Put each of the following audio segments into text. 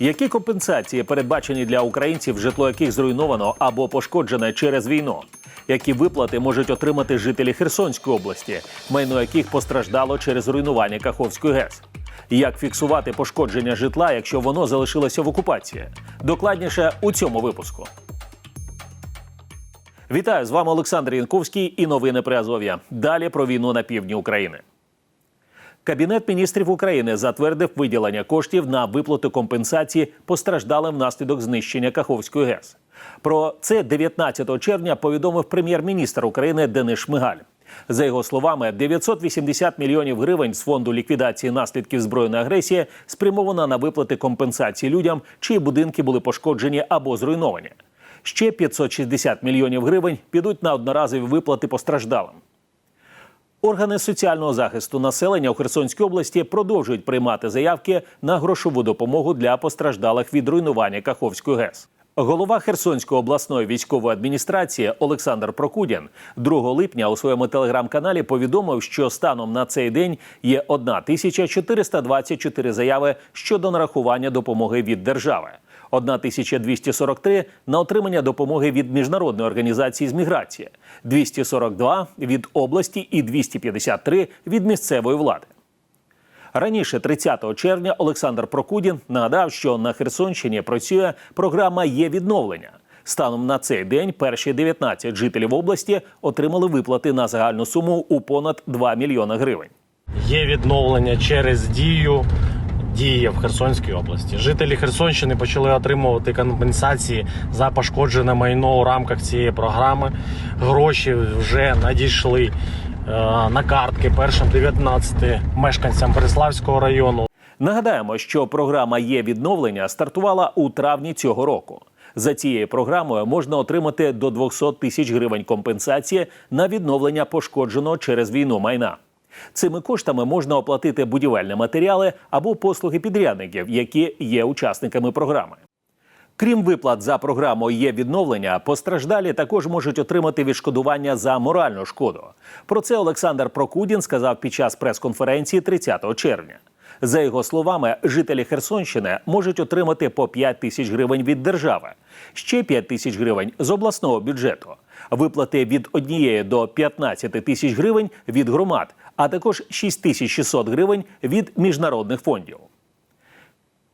Які компенсації передбачені для українців, житло яких зруйновано або пошкоджене через війну? Які виплати можуть отримати жителі Херсонської області, майно яких постраждало через руйнування Каховської ГЕС? Як фіксувати пошкодження житла, якщо воно залишилося в окупації? Докладніше у цьому випуску. Вітаю з вами Олександр Янковський і новини при Азов'я. Далі про війну на півдні України. Кабінет міністрів України затвердив виділення коштів на виплату компенсації постраждалим внаслідок знищення Каховської ГЕС. Про це 19 червня повідомив прем'єр-міністр України Денис Шмигаль. За його словами, 980 мільйонів гривень з фонду ліквідації наслідків збройної агресії спрямовано на виплати компенсації людям, чиї будинки були пошкоджені або зруйновані. Ще 560 мільйонів гривень підуть на одноразові виплати постраждалим. Органи соціального захисту населення у Херсонській області продовжують приймати заявки на грошову допомогу для постраждалих від руйнування Каховської ГЕС. Голова Херсонської обласної військової адміністрації Олександр Прокудін 2 липня у своєму телеграм-каналі повідомив, що станом на цей день є 1424 заяви щодо нарахування допомоги від держави. 1243 на отримання допомоги від міжнародної організації з міграції, 242 від області і 253 від місцевої влади. Раніше, 30 червня, Олександр Прокудін нагадав, що на Херсонщині працює програма є відновлення. Станом на цей день перші 19 жителів області отримали виплати на загальну суму у понад 2 мільйона гривень. Є відновлення через дію дії в Херсонській області. Жителі Херсонщини почали отримувати компенсації за пошкоджене майно у рамках цієї програми. Гроші вже надійшли е, на картки першим 19 мешканцям Переславського району. Нагадаємо, що програма є відновлення стартувала у травні цього року. За цією програмою можна отримати до 200 тисяч гривень компенсації на відновлення пошкодженого через війну майна. Цими коштами можна оплатити будівельні матеріали або послуги підрядників, які є учасниками програми. Крім виплат за програмою є відновлення, постраждалі також можуть отримати відшкодування за моральну шкоду. Про це Олександр Прокудін сказав під час прес-конференції 30 червня. За його словами, жителі Херсонщини можуть отримати по 5 тисяч гривень від держави, ще 5 тисяч гривень з обласного бюджету, виплати від 1 до 15 тисяч гривень від громад, а також 6600 гривень від міжнародних фондів.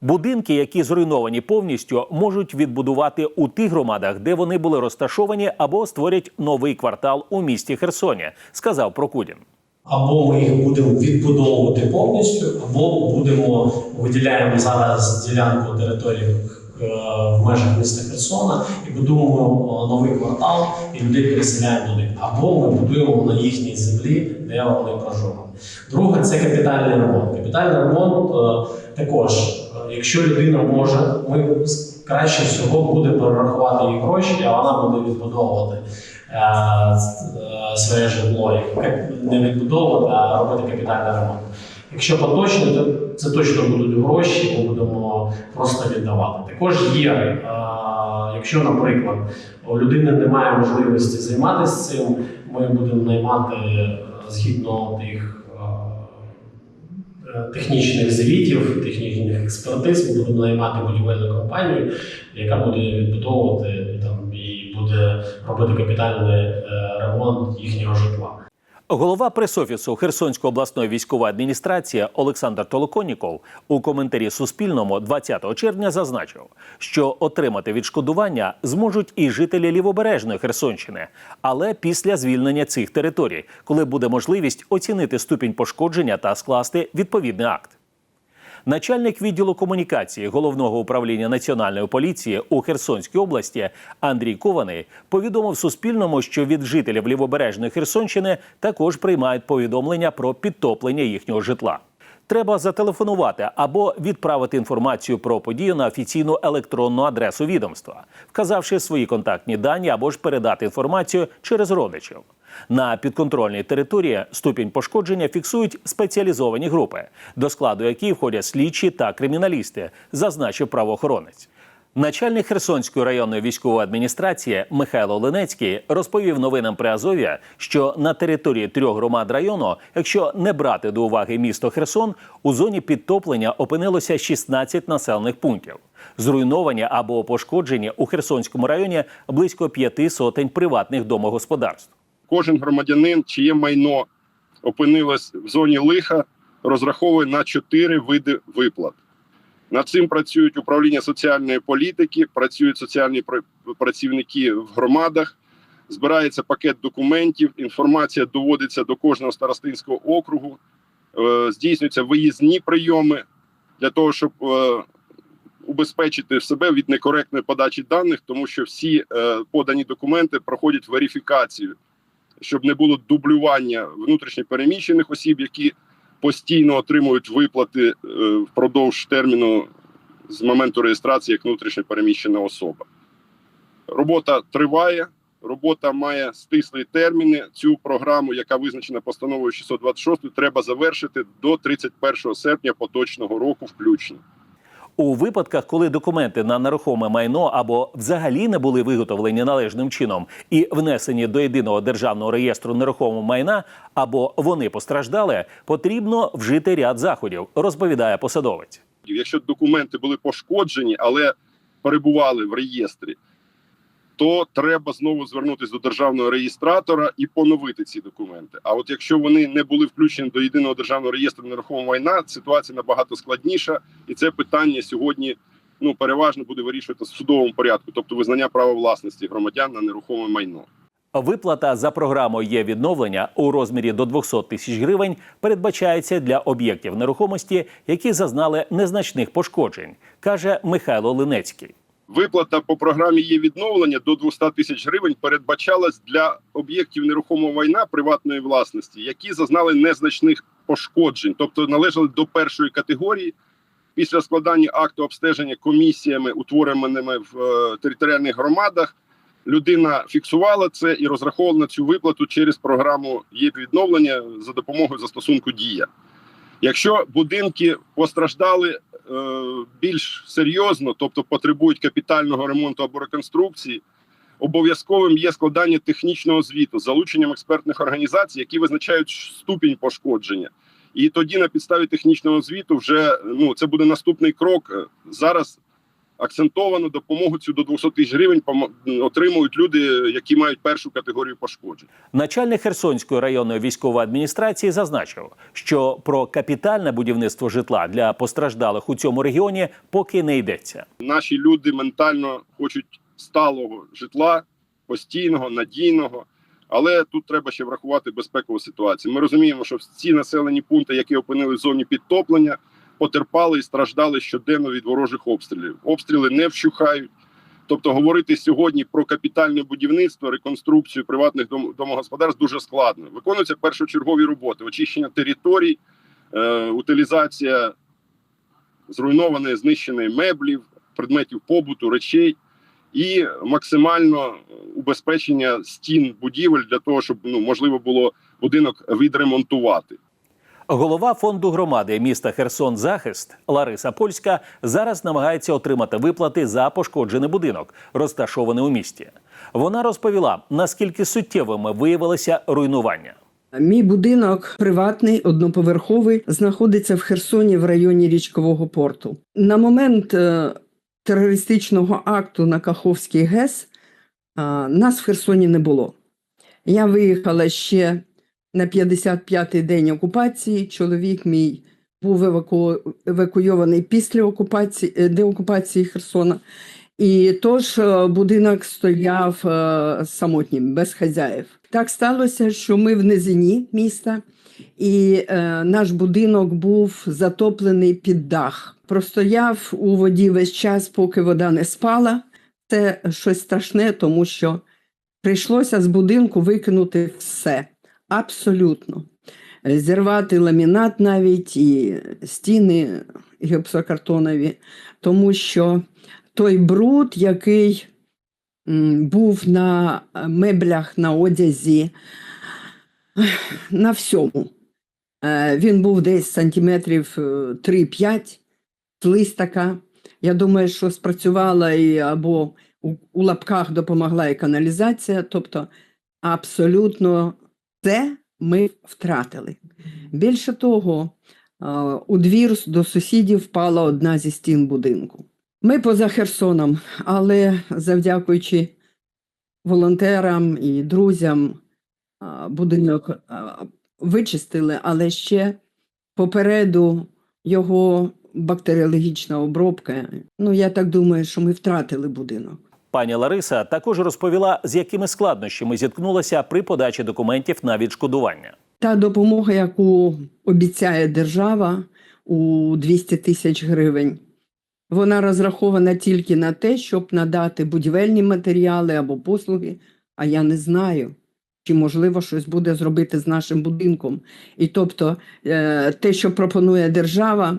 Будинки, які зруйновані повністю, можуть відбудувати у тих громадах, де вони були розташовані, або створять новий квартал у місті Херсоні, сказав Прокудін. Або ми їх будемо відбудовувати повністю, або будемо виділяємо зараз ділянку території в межах міста Херсона і будуємо новий квартал, і людей переселяємо туди. Або ми будуємо на їхній землі, де вони проживали. Друге це капітальний ремонт. Капітальний ремонт е, також, е, якщо людина може, ми краще всього буде перерахувати їй гроші, а вона буде відбудовувати е, е, своє житло, як не відбудовувати, а робити капітальний ремонт. Якщо поточно, то це точно будуть гроші, ми будемо просто віддавати. Також є, е, якщо, наприклад, у людини немає можливості займатися цим, ми будемо наймати е, згідно тих е, технічних звітів, технічних експертиз, ми будемо наймати будівельну компанію, яка буде відбудовувати там і буде робити капітальний ремонт їхнього житла. Голова пресофісу Херсонської обласної військової адміністрації Олександр Толоконіков у коментарі Суспільному 20 червня зазначив, що отримати відшкодування зможуть і жителі лівобережної Херсонщини, але після звільнення цих територій, коли буде можливість оцінити ступінь пошкодження та скласти відповідний акт. Начальник відділу комунікації головного управління національної поліції у Херсонській області Андрій Кований повідомив Суспільному, що від жителів лівобережної Херсонщини також приймають повідомлення про підтоплення їхнього житла. Треба зателефонувати або відправити інформацію про подію на офіційну електронну адресу відомства, вказавши свої контактні дані або ж передати інформацію через родичів. На підконтрольній території ступінь пошкодження фіксують спеціалізовані групи, до складу яких входять слідчі та криміналісти, зазначив правоохоронець. Начальник Херсонської районної військової адміністрації Михайло Ленецький розповів новинам при Азові, що на території трьох громад району, якщо не брати до уваги місто Херсон, у зоні підтоплення опинилося 16 населених пунктів. Зруйновані або пошкоджені у Херсонському районі близько п'яти сотень приватних домогосподарств. кожен громадянин, чиє майно опинилось в зоні лиха, розраховує на чотири види виплат. Над цим працюють управління соціальної політики, працюють соціальні пра- працівники в громадах, збирається пакет документів, інформація доводиться до кожного старостинського округу, е, здійснюються виїзні прийоми для того, щоб е, убезпечити себе від некоректної подачі даних, тому що всі е, подані документи проходять верифікацію щоб не було дублювання внутрішньо переміщених осіб, які постійно отримують виплати е, впродовж терміну з моменту реєстрації як внутрішньо переміщена особа. Робота триває, робота має стислі терміни. Цю програму, яка визначена постановою 626, треба завершити до 31 серпня поточного року, включно. У випадках, коли документи на нерухоме майно або взагалі не були виготовлені належним чином і внесені до єдиного державного реєстру нерухомого майна, або вони постраждали, потрібно вжити ряд заходів, розповідає посадовець. Якщо документи були пошкоджені, але перебували в реєстрі, то треба знову звернутися до державного реєстратора і поновити ці документи. А от якщо вони не були включені до єдиного державного реєстру нерухомого майна, ситуація набагато складніша, і це питання сьогодні ну переважно буде вирішувати в судовому порядку, тобто визнання права власності громадян на нерухоме майно. Виплата за програмою є відновлення у розмірі до 200 тисяч гривень передбачається для об'єктів нерухомості, які зазнали незначних пошкоджень, каже Михайло Линецький. Виплата по програмі є відновлення до 200 тисяч гривень передбачалась для об'єктів нерухомого майна приватної власності, які зазнали незначних пошкоджень, тобто належали до першої категорії. Після складання акту обстеження комісіями, утвореними в е, територіальних громадах, людина фіксувала це і розраховувала цю виплату через програму є відновлення за допомогою застосунку Дія. Якщо будинки постраждали більш серйозно, тобто потребують капітального ремонту або реконструкції, обов'язковим є складання технічного звіту з залученням експертних організацій, які визначають ступінь пошкодження. І тоді на підставі технічного звіту вже ну це буде наступний крок. Е, Зараз акцентовано допомогу цю до 200 тисяч гривень отримують люди, які мають першу категорію пошкоджень. Начальник Херсонської районної військової адміністрації зазначив, що про капітальне будівництво житла для постраждалих у цьому регіоні поки не йдеться. наші люди ментально хочуть сталого житла, постійного, надійного. Але тут треба ще врахувати безпекову ситуацію. Ми розуміємо, що ці населені пункти, які опинилися в зоні підтоплення, потерпали і страждали щоденно від ворожих обстрілів. Обстріли не вщухають. Тобто, говорити сьогодні про капітальне будівництво, реконструкцію приватних дом- домогосподарств дуже складно. Виконуються першочергові роботи: очищення територій, е, утилізація зруйнованої, знищеної меблів, предметів побуту, речей і максимально убезпечення стін будівель для того, щоб ну можливо було будинок відремонтувати. Голова фонду громади міста Херсон Захист Лариса Польська зараз намагається отримати виплати за пошкоджений будинок, розташований у місті. Вона розповіла, наскільки суттєвими виявилися руйнування. Мій будинок приватний, одноповерховий, знаходиться в Херсоні в районі річкового порту. На момент е, терористичного акту на Каховський ГЕС е, нас в Херсоні не було. Я виїхала ще на 55-й день окупації. Чоловік мій був еваку... евакуйований після окупації, е, деокупації Херсона. І тож е, будинок стояв е, самотнім, без хазяїв. Так сталося, що ми в низині міста, і наш будинок був затоплений під дах. Простояв у воді весь час, поки вода не спала. Це щось страшне, тому що прийшлося з будинку викинути все. Абсолютно. Е, Зірвати ламінат навіть і стіни гіпсокартонові, тому що той бруд, який був на е, меблях, на одязі, на всьому. Е, Він був десь сантиметрів е, 3-5, слизь. Я думаю, що спрацювала і або у лапках допомогла і каналізація, тобто абсолютно це ми втратили. Більше того, у двір до сусідів впала одна зі стін будинку. Ми поза Херсоном, але завдякуючи волонтерам і друзям будинок вичистили, але ще попереду його бактеріологічна обробка. Ну, я так думаю, що ми втратили будинок. Пані Лариса також розповіла, з якими складнощами зіткнулася при подачі документів на відшкодування. Та допомога, яку обіцяє держава у 200 тисяч гривень, вона розрахована тільки на те, щоб надати будівельні матеріали або послуги. А я не знаю, чи можливо щось буде зробити з нашим будинком. І тобто, е, те, що пропонує держава,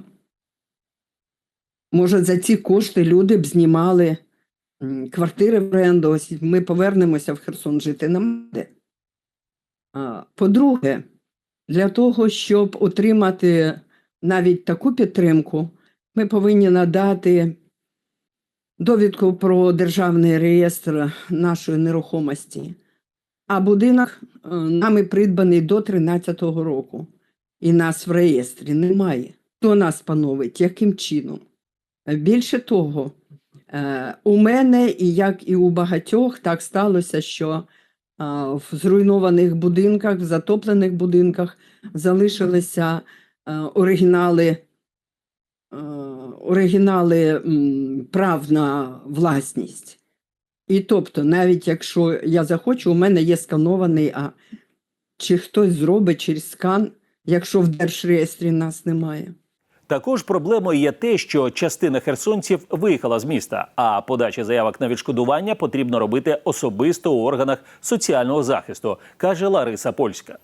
може за ці кошти люди б знімали квартири в оренду. Ми повернемося в Херсон жити нам де. По-друге, для того, щоб отримати навіть таку підтримку, ми повинні надати довідку про державний реєстр нашої нерухомості. А будинок е, нами придбаний до 13-го року, і нас в реєстрі немає. Хто нас пановить? Яким чином? Більше того, у мене, і як і у багатьох, так сталося, що в зруйнованих будинках, в затоплених будинках залишилися е, оригінали, е, оригінали прав на власність. І тобто, навіть якщо я захочу, у мене є сканований, а чи хтось зробить через скан, якщо в держреєстрі нас немає. Також проблемою є те, що частина херсонців виїхала з міста, а подача заявок на відшкодування потрібно робити особисто у органах соціального захисту, каже Лариса Польська.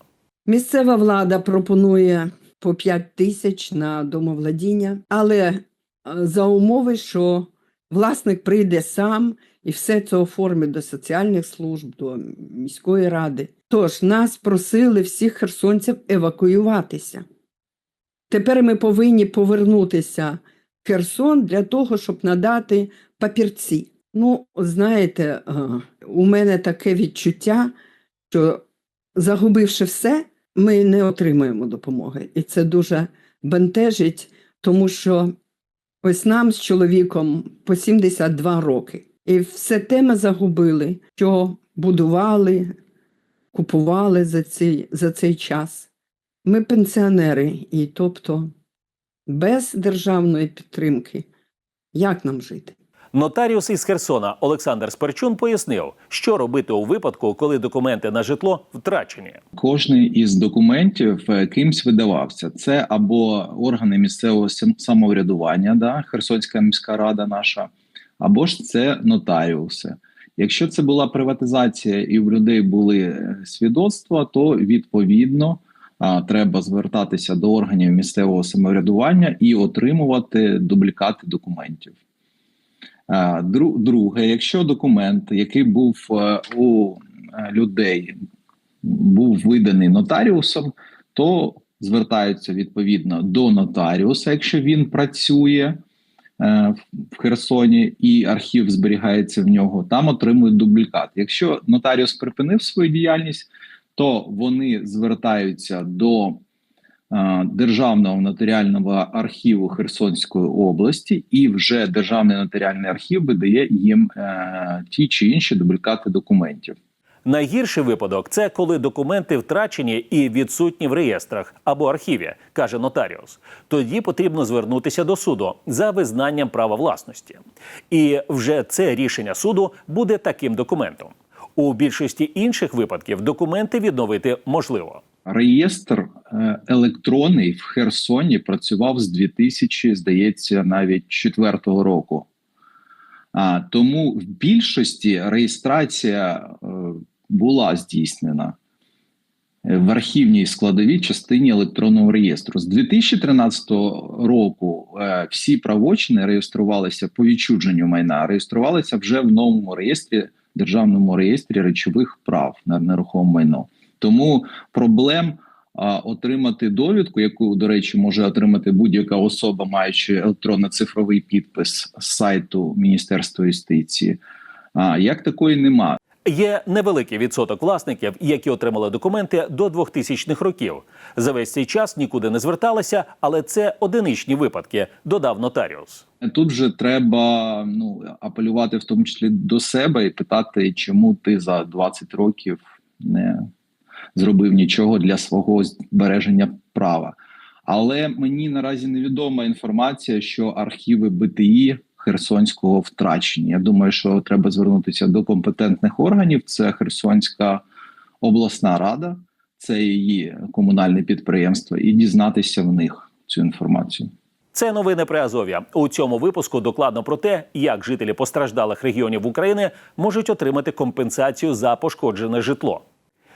Місцева влада пропонує по 5 тисяч на домовладіння, але е, за умови, що власник прийде сам і все це оформить до соціальних служб, до міської ради. Тож нас просили всіх херсонців евакуюватися. Тепер ми повинні повернутися в Херсон для того, щоб надати папірці. Ну, знаєте, е, у мене таке відчуття, що загубивши все, ми не отримаємо допомоги. І це дуже бентежить, тому що ось нам з чоловіком по 72 роки. І все те ми загубили, що будували, купували за цей, за цей час. Ми пенсіонери, і тобто без державної підтримки як нам жити? Нотаріус із Херсона Олександр Сперчун пояснив, що робити у випадку, коли документи на житло втрачені. Кожний із документів е, кимсь видавався. Це або органи місцевого самоврядування, да, Херсонська міська рада наша, або ж це нотаріуси. Якщо це була приватизація і в людей були е, свідоцтва, то відповідно треба звертатися до органів місцевого самоврядування і отримувати дублікати документів. Друге, якщо документ, який був е, у е, людей, був виданий нотаріусом, то звертаються відповідно до нотаріуса, якщо він працює е, в Херсоні і архів зберігається в нього, там отримують дублікат. Якщо нотаріус припинив свою діяльність, то вони звертаються до е, Державного нотаріального архіву Херсонської області, і вже Державний нотаріальний архів видає їм е, ті чи інші дублікати документів. Найгірший випадок це коли документи втрачені і відсутні в реєстрах або архіві, каже нотаріус. Тоді потрібно звернутися до суду за визнанням права власності. І вже це рішення суду буде таким документом. У більшості інших випадків документи відновити можливо. Реєстр е, електронний в Херсоні працював з 2000, здається, навіть четвертого року. А, тому в більшості реєстрація е, була здійснена е, в архівній складовій частині електронного реєстру. З 2013 року всі правочини реєструвалися по відчудженню майна, реєструвалися вже в новому реєстрі, державному реєстрі речових прав на нерухоме майно. Тому проблем а, отримати довідку, яку, до речі, може отримати будь-яка особа, маючи електронно-цифровий підпис з сайту Міністерства юстиції. А як такої нема. Є невеликий відсоток власників, які отримали документи до 2000-х років. За весь цей час нікуди не зверталися, але це одиничні випадки, додав нотаріус. Тут же треба ну апелювати в тому числі до себе і питати, чому ти за 20 років не зробив нічого для свого збереження права. Але мені наразі невідома інформація, що архіви БТІ Херсонського втрачені. Я думаю, що треба звернутися до компетентних органів. Це Херсонська обласна рада, це її комунальне підприємство, і дізнатися в них цю інформацію. Це новини при Азов'я. У цьому випуску докладно про те, як жителі постраждалих регіонів України можуть отримати компенсацію за пошкоджене житло.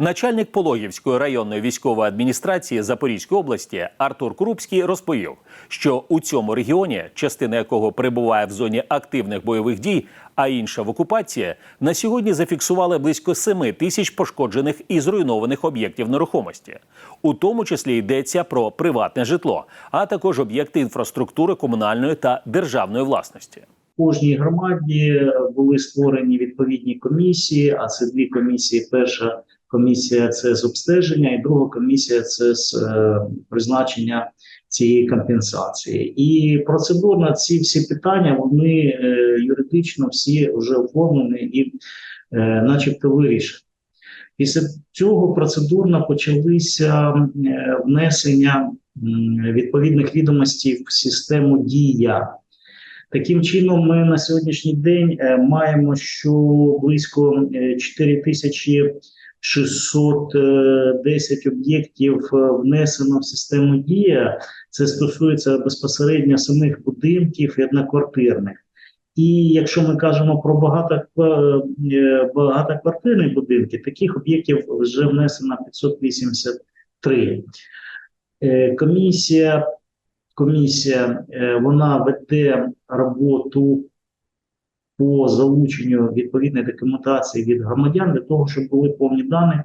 Начальник Пологівської районної військової адміністрації Запорізької області Артур Крупський розповів, що у цьому регіоні, частина якого перебуває в зоні активних бойових дій, а інша в окупації, на сьогодні зафіксували близько 7 тисяч пошкоджених і зруйнованих об'єктів нерухомості. У тому числі йдеться про приватне житло, а також об'єкти інфраструктури комунальної та державної власності. Кожній громаді були створені відповідні комісії, а це дві комісії. Перша комісія це з обстеження, і друга комісія це з е, призначення цієї компенсації. І процедурно ці всі питання вони е, юридично всі вже оформлені і, е, начебто, вирішені. Після цього процедурно почалися е, внесення відповідних відомостей в систему дія. Таким чином, ми на сьогоднішній день е, маємо, що близько е, 4610 об'єктів е, внесено в систему дія. Це стосується безпосередньо самих будинків і одноквартирних. І якщо ми кажемо про багато, е, багатоквартирні будинки, таких об'єктів вже внесено 583. Е, Комісія комісія е, вона веде роботу по залученню відповідної документації від громадян для того, щоб були повні дані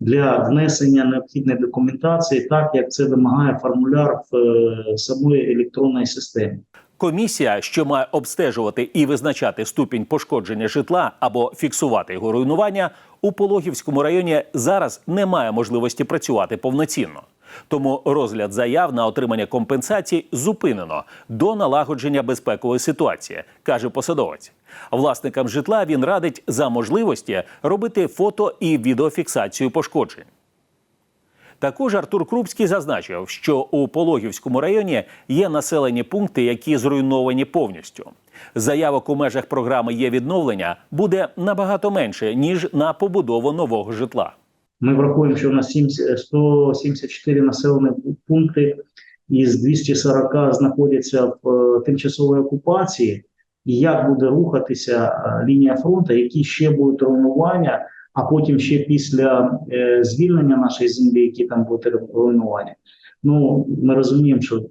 для внесення необхідної документації, так як це вимагає формуляр в е, самої електронної системі. Комісія, що має обстежувати і визначати ступінь пошкодження житла або фіксувати його руйнування, у Пологівському районі зараз не має можливості працювати повноцінно. Тому розгляд заяв на отримання компенсацій зупинено до налагодження безпекової ситуації, каже посадовець. Власникам житла він радить за можливості робити фото і відеофіксацію пошкоджень. Також Артур Крупський зазначив, що у Пологівському районі є населені пункти, які зруйновані повністю. Заявок у межах програми є відновлення буде набагато менше ніж на побудову нового житла. Ми врахуємо, що у нас 174 населені пункти із 240 знаходяться в е, тимчасовій окупації. І як буде рухатися е, лінія фронту, які ще будуть руйнування, а потім ще після е, звільнення нашої землі, які там будуть руйнування. Ну ми розуміємо, що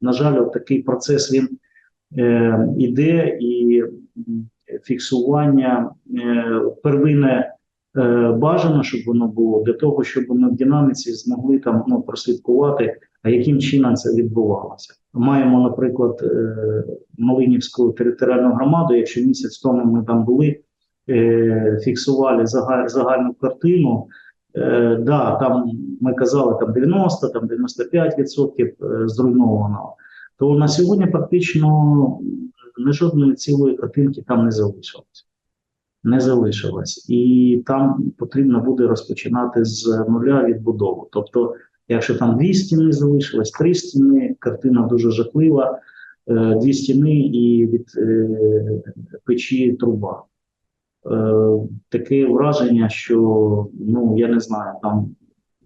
на жаль, такий процес він е, іде і фіксування е, первинне е, бажано, щоб воно було для того, щоб ми в динаміці змогли там ну прослідкувати, яким чином це відбувалося. Маємо, наприклад, е, Малинівську територіальну громаду. Якщо місяць тому ми там були, е, фіксували загальну картину. Е, да, там ми казали там 90, там 95% е, зруйнованого. То на сьогодні практично не жодної цілої картинки там не залишилось. Не залишилось. І там потрібно буде розпочинати з нуля відбудову. Тобто, якщо там дві стіни залишилось, три стіни, картина дуже жахлива, е, дві стіни і від е, печі труба. Е, таке враження, що ну я не знаю, там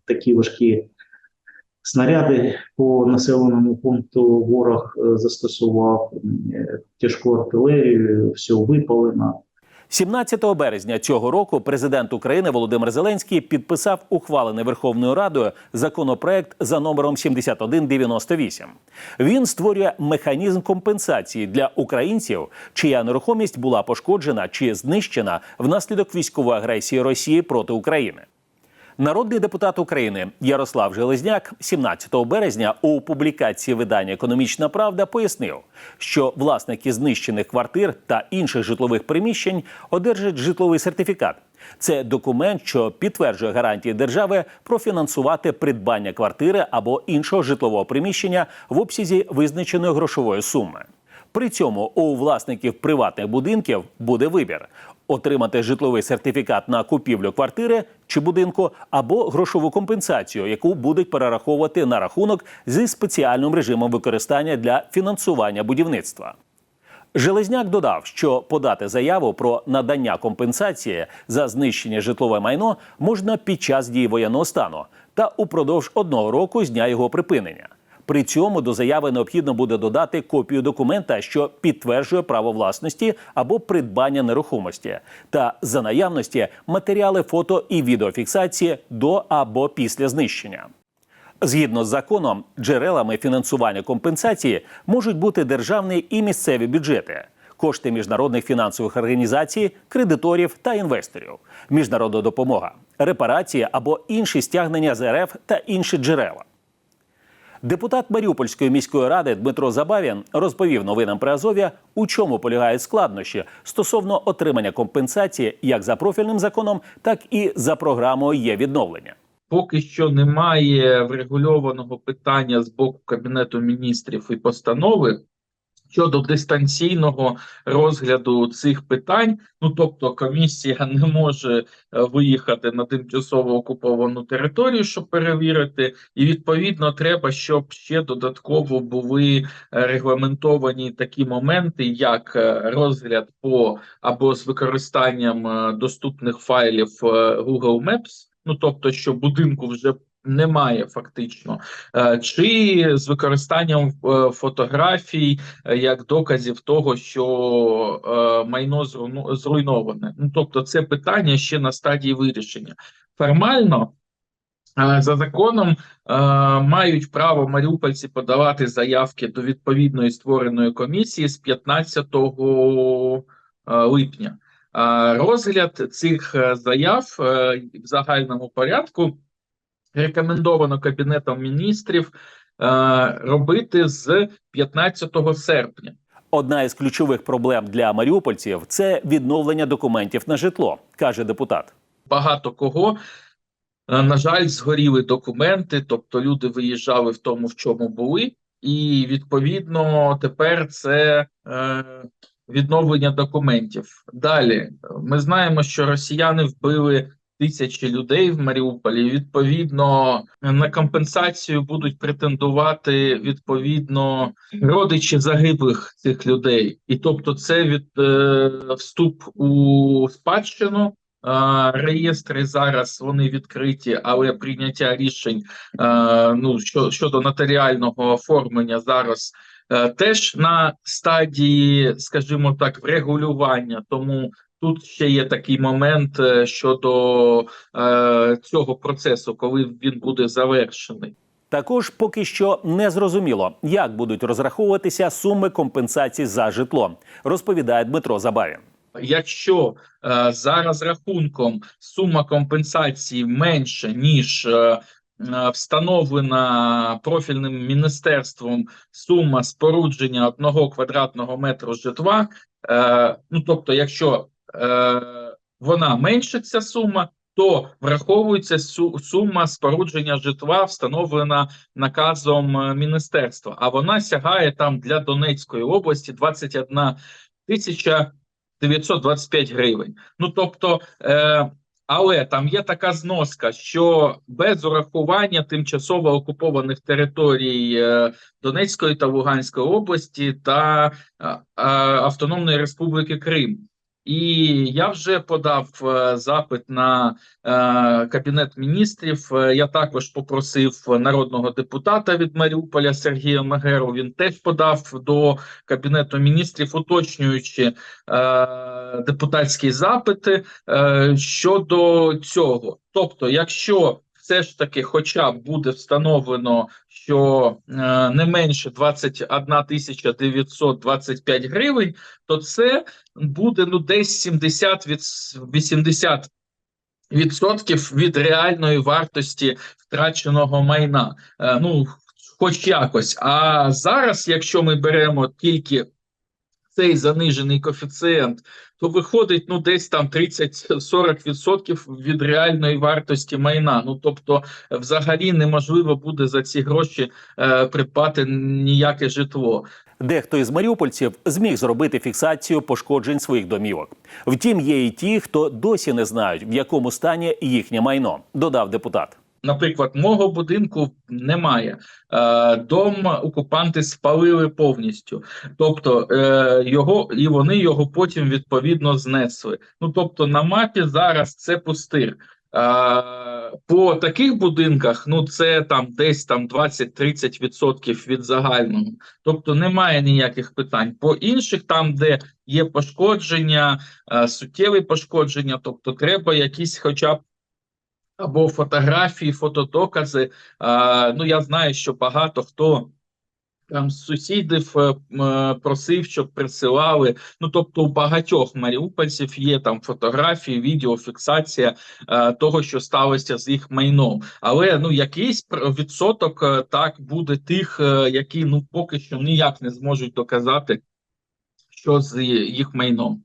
такі важкі снаряди по населеному пункту ворог застосував тяжку артилерію, все випалено. 17 березня цього року президент України Володимир Зеленський підписав ухвалений Верховною Радою законопроект за номером 7198. Він створює механізм компенсації для українців, чия нерухомість була пошкоджена чи знищена внаслідок військової агресії Росії проти України. Народний депутат України Ярослав Железняк 17 березня у публікації видання Економічна Правда пояснив, що власники знищених квартир та інших житлових приміщень одержать житловий сертифікат. Це документ, що підтверджує гарантії держави профінансувати придбання квартири або іншого житлового приміщення в обсязі визначеної грошової суми. При цьому у власників приватних будинків буде вибір отримати житловий сертифікат на купівлю квартири чи будинку або грошову компенсацію, яку будуть перераховувати на рахунок зі спеціальним режимом використання для фінансування будівництва. Железняк додав, що подати заяву про надання компенсації за знищене житлове майно можна під час дії воєнного стану та упродовж одного року з дня його припинення. При цьому до заяви необхідно буде додати копію документа, що підтверджує право власності або придбання нерухомості, та за наявності матеріали фото і відеофіксації до або після знищення. Згідно з законом, джерелами фінансування компенсації можуть бути державні і місцеві бюджети, кошти міжнародних фінансових організацій, кредиторів та інвесторів, міжнародна допомога, репарації або інші стягнення з РФ та інші джерела. Депутат Маріупольської міської ради Дмитро Забавін розповів новинам при Азов'я, у чому полягають складнощі стосовно отримання компенсації як за профільним законом, так і за програмою є відновлення. Поки що немає врегульованого питання з боку Кабінету міністрів і постанови щодо дистанційного розгляду цих питань. Ну тобто, комісія не може е, виїхати на тимчасово окуповану територію, щоб перевірити, і відповідно треба, щоб ще додатково були е, регламентовані такі моменти, як е, розгляд по або з використанням доступних файлів Google Maps. Ну тобто, що будинку вже немає фактично, Е, чи з використанням е, фотографій е, як доказів того, що майно зруйноване. Ну тобто, це питання ще на стадії вирішення. Формально. За законом мають право маріупольці подавати заявки до відповідної створеної комісії з 15 е, липня. Розгляд цих заяв в загальному порядку рекомендовано Кабінетом міністрів е, робити з 15 серпня. Одна із ключових проблем для маріупольців це відновлення документів на житло, каже депутат. Багато кого, е, на жаль, згоріли документи, тобто люди виїжджали в тому, в чому були, і відповідно тепер це е, відновлення документів. Далі ми знаємо, що росіяни вбили тисячі людей в Маріуполі. Відповідно, на компенсацію будуть претендувати відповідно родичі загиблих цих людей, і тобто, це від е, вступ у спадщину. Е, Реєстри зараз вони відкриті, але прийняття рішень е, ну щодо нотаріального оформлення зараз е, теж на стадії, скажімо так, врегулювання. Тому тут ще є такий момент е, щодо е, цього процесу, коли він буде завершений. Також поки що не зрозуміло, як будуть розраховуватися суми компенсацій за житло, розповідає Дмитро Забавін. Якщо е, за розрахунком сума компенсації менше ніж е, е, встановлена профільним міністерством сума спорудження одного квадратного метру житла, е, ну тобто, якщо вона менше ця сума, то враховується сума спорудження житла, встановлена наказом е, міністерства. А вона сягає там для Донецької області 21 тисяча 925 гривень. Ну тобто, е, але там є така зноска, що без урахування тимчасово окупованих територій е, Донецької та Луганської області та е, е, Автономної Республіки Крим. І я вже подав е, запит на е, кабінет міністрів. Е, Я також попросив народного депутата від Маріуполя Сергія Магеру. Він теж подав до кабінету міністрів, уточнюючи депутатські запити щодо цього. Тобто, якщо все ж таки, хоча буде встановлено, що е, не менше 21 тисяча 925 гривень, то це буде ну десь 70 від 80 відсотків від реальної вартості втраченого майна. Е, ну, хоч якось. А зараз, якщо ми беремо тільки цей занижений коефіцієнт, то виходить ну десь там 30-40% від реальної вартості майна. Ну тобто, взагалі неможливо буде за ці гроші е, придбати ніяке житло. Дехто із маріупольців зміг зробити фіксацію пошкоджень своїх домівок. Втім, є і ті, хто досі не знають, в якому стані їхнє майно, додав депутат. Наприклад, мого будинку немає. Е, дом окупанти спалили повністю, тобто е, його і вони його потім відповідно знесли. Ну тобто, на мапі зараз це пустир. Е, по таких будинках, ну це там десь там 20-30% від загального. Тобто немає ніяких питань. По інших, там, де є пошкодження, суттєві пошкодження, тобто треба якісь, хоча б або фотографії, фотодокази. А, ну я знаю, що багато хто там сусідів е, е, просив, щоб присилали. Ну тобто, у багатьох маріупольців є там фотографії, відеофіксація е, того, що сталося з їх майном. Але ну якийсь відсоток е, так буде тих, які ну поки що ніяк не зможуть доказати, що з їх майном.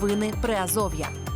Новини Приазов'я.